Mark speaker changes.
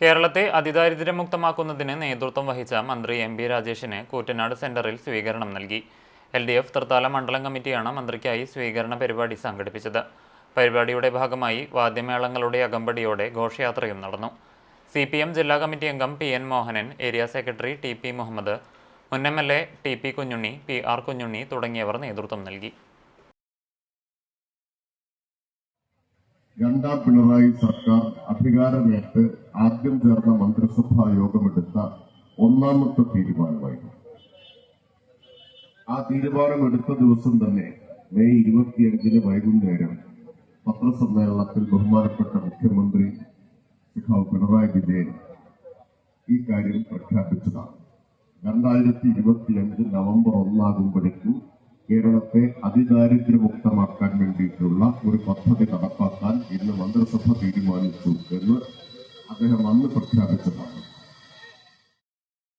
Speaker 1: കേരളത്തെ അതിദാരിദ്ര്യമുക്തമാക്കുന്നതിന് നേതൃത്വം വഹിച്ച മന്ത്രി എം ബി രാജേഷിന് കൂറ്റനാട് സെന്ററിൽ സ്വീകരണം നൽകി. എൽ ഡി എഫ് തൃത്താല മണ്ഡലം കമ്മിറ്റിയാണ് മന്ത്രിക്കായി സ്വീകരണ പരിപാടി സംഘടിപ്പിച്ചത്. പരിപാടിയുടെ ഭാഗമായി വാദ്യമേളങ്ങളുടെ അകമ്പടിയോടെ ഘോഷയാത്രയും നടന്നു. സി പി എം ജില്ലാ കമ്മിറ്റി അംഗം P N Mohanan area secretary T P Muhammad മുൻ M L A T P Kunhunni P R Kunhunni തുടങ്ങിയവർ നേതൃത്വം നൽകി.
Speaker 2: രണ്ടാം പിണറായി സർക്കാർ അധികാരമേറ്റ് ആദ്യം ചേർന്ന മന്ത്രിസഭാ യോഗമെടുത്ത ഒന്നാമത്തെ തീരുമാനമായിരുന്നു. ആ തീരുമാനം എടുത്ത ദിവസം തന്നെ മെയ് ഇരുപത്തിയഞ്ചിന് വൈകുന്നേരം പത്രസമ്മേളനത്തിൽ ബഹുമാനപ്പെട്ട മുഖ്യമന്ത്രി സഖാവ് പിണറായി വിജയൻ ഈ കാര്യം പ്രഖ്യാപിച്ചതാണ്. രണ്ടായിരത്തി ഇരുപത്തിയഞ്ച് നവംബർ ഒന്നാകുമ്പോഴേക്കും കേരളത്തെ അതിദാരിദ്ര്യമുക്തമാക്കാൻ വേണ്ടിയിട്ടുള്ള ഒരു പദ്ധതി നടപ്പാക്കാൻ ഇന്ന് മന്ത്രിസഭ തീരുമാനിച്ചു എന്ന് അദ്ദേഹം അന്ന് പ്രഖ്യാപിച്ചതാണ്.